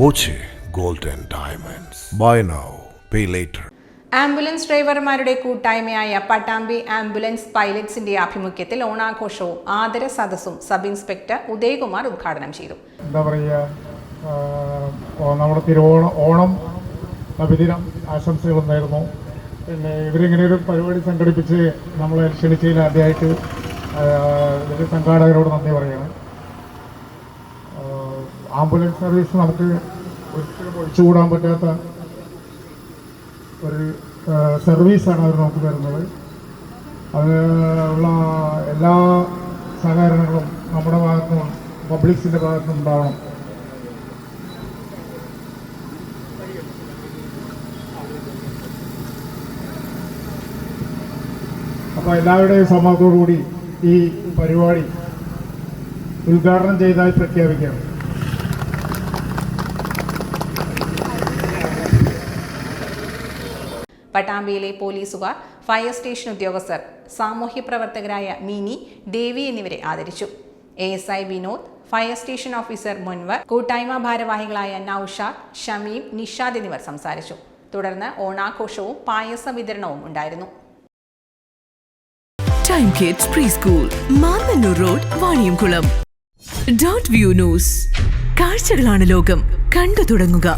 Boche golden diamonds. Buy now pay later ambulance ഡ്രൈവർമാരുടെ കൂട്ടായ്മയായ Pattambi ambulance പൈലറ്റ്സിന്റെ ആഭിമുഖ്യത്തിൽ ഓണാഘോഷവും ആദര സദസ്സും സബ് ഇൻസ്പെക്ടർ ഉദയകുമാർ ഉദ്ഘാടനം ചെയ്തു. എന്താ പറയുക നമ്മുടെ തിരുവോണ ഓണം നബിദിനം ആശംസകൾ നേരുന്നു പിന്നെ ഇവരിങ്ങനെ ഒരു പരിപാടി സംഘടിപ്പിച്ച് നമ്മളെ ക്ഷണിച്ചതിൽ ആദ്യമായിട്ട് ഇതിന്റെ ഇതിന്റെ സംഘാടകരോട് നന്ദി പറയുകയാണ് ആംബുലൻസ് സർവീസ് നമുക്ക് ഒഴിച്ചുകൂടാൻ പറ്റാത്ത ഒരു സർവീസാണ് അവർ നമുക്ക് തരുന്നത്. അത് ഉള്ള എല്ലാ സഹകരണങ്ങളും നമ്മുടെ ഭാഗത്തു നിന്നും പബ്ലിക്സിന്റെ ഭാഗത്തുനിന്നും ഉണ്ടാവണം. അപ്പോൾ എല്ലാവരുടെയും സമ്മതത്തോടു കൂടി ഈ പരിപാടി ഉദ്ഘാടനം ചെയ്തായി പ്രഖ്യാപിക്കുകയാണ്. പട്ടാമ്പിയിലെ പോലീസുകാർ ഫയർ സ്റ്റേഷൻ ഉദ്യോഗസ്ഥർ സാമൂഹ്യ പ്രവർത്തകരായ മിനി ദേവി എന്നിവരെ ആദരിച്ചു. A S I Vinod fire station officer മുൻവർ കൂട്ടായ്മ ഭാരവാഹികളായ നൌഷാദ് ഷമീം നിഷാദ് എന്നിവർ സംസാരിച്ചു. തുടർന്ന് ഓണാഘോഷവും പായസ വിതരണവും ഉണ്ടായിരുന്നു. Time kids pre school Mannanur road Vaniyamkulam dot view news കാഴ്ചകളാണ് ലോകം. കണ്ടു തുടങ്ങുക.